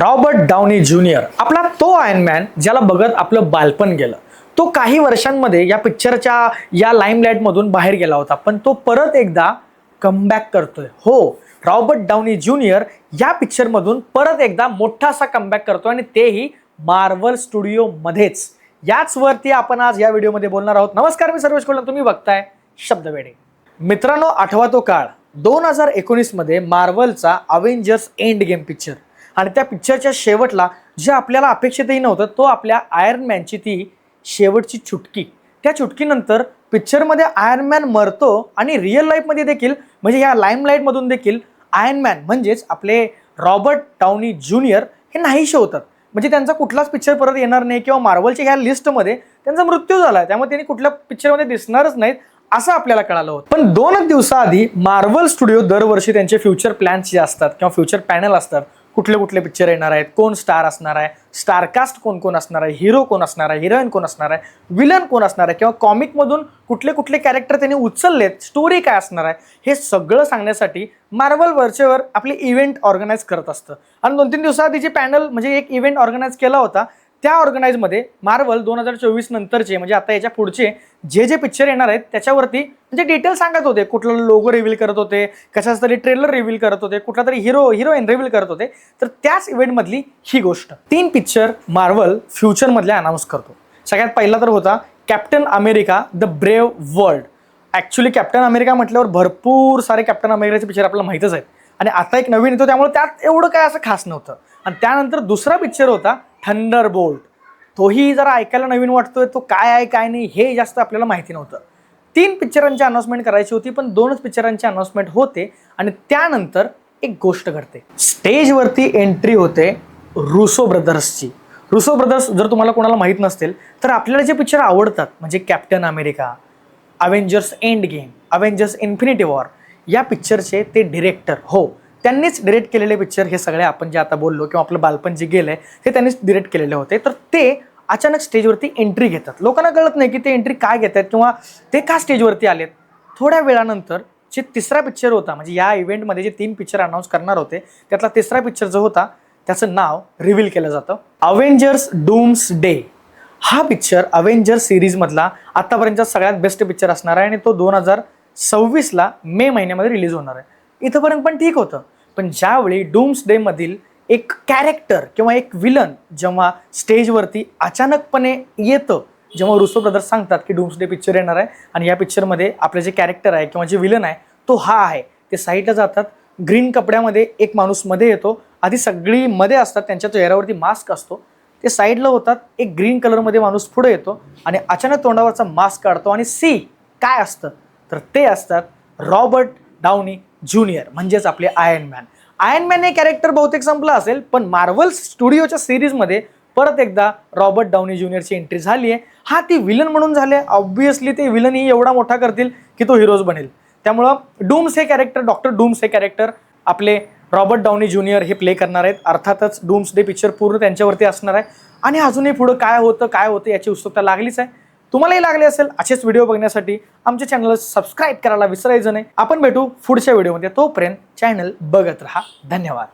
Robert Downey junior. आपला तो Ironman ज्याला बघत आपलं बालपण गेलं. तो काही वर्षांमध्ये या पिक्चरच्या या लाईमलाईटमधून बाहेर गेला होता. पण तो परत एकदा कमबॅक करतोय. हो रॉबर्ट डाउनी ज्युनियर या पिक्चरमधून परत एकदा मोठा असा कमबॅक करतोय आणि तेही मार्वल स्टुडिओमध्येच. याचवरती आपण आज या व्हिडिओमध्ये बोलणार आहोत. नमस्कार मी सर्वेश कोल्हा. तुम्ही बघताय शब्दवेडे मित्रांनो आठवा तो काळ. दोन हजार एकोणीसमध्ये मार्वलचा अवेंजर्स एंड गेम पिक्चर आणि त्या पिक्चरच्या शेवटला जे आपल्याला अपेक्षितही नव्हतं तो आपल्या आयर्न मॅनची ती शेवटची चुटकी. त्या चुटकीनंतर पिक्चरमध्ये आयर्न मॅन मरतो आणि रिअल लाईफमध्ये देखील म्हणजे ह्या लाईमलाईटमधून देखील आयर्न मॅन म्हणजेच आपले रॉबर्ट टाउनी ज्युनियर हे नाहीशे होतात. म्हणजे त्यांचा कुठलाच पिक्चर परत येणार नाही किंवा मार्वलच्या ह्या लिस्टमध्ये त्यांचा मृत्यू झाला त्यामुळे त्यांनी कुठल्या पिक्चरमध्ये दिसणारच नाहीत असं आपल्याला कळालं होतं. पण दोनच दिवसाआधी मार्वल स्टुडिओ दरवर्षी त्यांचे फ्युचर प्लॅन्स जे असतात किंवा फ्युचर पॅनल असतात कुठले कुठले पिक्चर येणार आहेत? कोण स्टार असणार आहे? स्टारकास्ट कोण कोण असणार आहे? हिरो कोण असणार आहे? हिरोईन कोण असणार आहे? विलन कोण असणार आहे? किंवा कॉमिकमधून कुठले कुठले कॅरेक्टर त्यांनी उचललेत? स्टोरी काय असणार आहे? हे सगळं सांगण्यासाठी मार्वल वरचेवर आपली इव्हेंट ऑर्गनाईज करत असतं. आणि दोन तीन दिवसाआधी जे पॅनल म्हणजे एक इव्हेंट ऑर्गनाईज केला होता त्या ऑर्गनाईजमध्ये मार्वल दोन हजार चोवीस नंतरचे म्हणजे आता याच्या पुढचे जे जे पिक्चर येणार आहेत त्याच्यावरती म्हणजे डिटेल सांगत होते. कुठलं लोगो रिव्हील करत होते कशाच तरी ट्रेलर रिव्हील करत होते कुठला तरी हिरो हिरोईन रिव्हील करत होते. तर त्याच इव्हेंटमधली ही गोष्ट. तीन पिक्चर मार्वल फ्युचरमधल्या अनाऊन्स करतो. सगळ्यात पहिला तर होता Captain America the brave world actually Captain America म्हटल्यावर भरपूर सारे कॅप्टन अमेरिकाचे पिक्चर आपल्याला माहीतच आहेत. आणि आता एक नवीन येतो त्यामुळे त्यात एवढं काय असं खास नव्हतं. आणि त्यानंतर दुसरा पिक्चर होता थंडर बोल्ट तोही जरा ऐकायला नवीन वाटतोय तो काय आहे काय नाही हे जास्त आपल्याला माहिती नव्हतं. तीन पिक्चरांची अनाऊन्समेंट करायची होती पण दोनच पिक्चरांची अनाउन्समेंट होते आणि त्यानंतर एक गोष्ट घडते. स्टेजवरती एंट्री होते रुसो ब्रदर्सची रुसो ब्रदर्स जर तुम्हाला कोणाला माहीत नसतील तर आपल्याला जे पिक्चर आवडतात म्हणजे Captain America Avengers Endgame Avengers Infinity War या पिक्चरचे ते डिरेक्टर हो त्यांनीच डिरेक्ट केलेले पिक्चर हे सगळे आपण जे आता बोललो किंवा आपलं बालपण जे गेलं आहे ते त्यांनीच डिरेक्ट केलेले होते. तर ते अचानक स्टेजवरती एंट्री घेतात. लोकांना कळत नाही की ते एंट्री काय घेतात किंवा ते का स्टेजवरती आलेत. थोड्या वेळानंतर जे तिसरा पिक्चर होता म्हणजे या इव्हेंटमध्ये जे तीन पिक्चर अनाऊन्स करणार होते त्यातला तिसरा पिक्चर जो होता त्याचं नाव रिव्हील केलं जातं. अवेंजर्स डूम्स डे हा पिक्चर अवेंजर सिरीजमधला आत्तापर्यंतचा सगळ्यात बेस्ट पिक्चर असणार आहे आणि तो दोन हजार सव्वीसला मे महिन्यामध्ये रिलीज होणार आहे. इथंपर्यंत पण ठीक होतं. पण ज्यावेळी डूम्स डेमधील एक कॅरेक्टर किंवा एक विलन जेव्हा स्टेजवरती अचानकपणे येतं जेव्हा रुसो ब्रदर्स सांगतात की डूम्स डे पिक्चर येणार आहे आणि या पिक्चरमध्ये आपलं जे कॅरेक्टर आहे किंवा जे विलन आहे तो हा आहे. ते साईडला जातात ग्रीन कपड्यामध्ये एक माणूसमध्ये येतो आधी सगळी मध्ये असतात त्यांच्या चेहऱ्यावरती मास्क असतो. ते साईडला होतात एक ग्रीन कलरमध्ये माणूस पुढे येतो आणि अचानक तोंडावरचा मास्क काढतो आणि सी काय असतं. तर ते असतात रॉबर्ट डाउनी ज्युनियर म्हणजेच आपले आयन मॅन आयन मॅन हे कॅरेक्टर बहुतेक संपलं असेल पण मार्वल स्टुडिओच्या सिरीजमध्ये परत एकदा रॉबर्ट डाउनी ज्युनियरची एंट्री झाली आहे हा ती विलन म्हणून झाले. ऑब्विसली ते विलनही एवढा मोठा करतील की तो हिरोज बनेल. त्यामुळं डूम्स हे कॅरेक्टर डॉक्टर डूम्स हे कॅरेक्टर आपले रॉबर्ट डाउनी ज्युनियर हे प्ले करणार आहेत. अर्थातच डूम्स डे पिक्चर पूर्ण त्यांच्यावरती असणार आहे. आणि अजूनही पुढं काय होतं काय होतं याची उत्सुकता लागलीच आहे. तुम्हालाही लागले असेल असेच व्हिडिओ बघण्यासाठी आमच्या चॅनलला सबस्क्राईब करायला विसरायचं नाही. आपण भेटू पुढच्या व्हिडिओमध्ये तोपर्यंत चॅनल बघत राहा. धन्यवाद.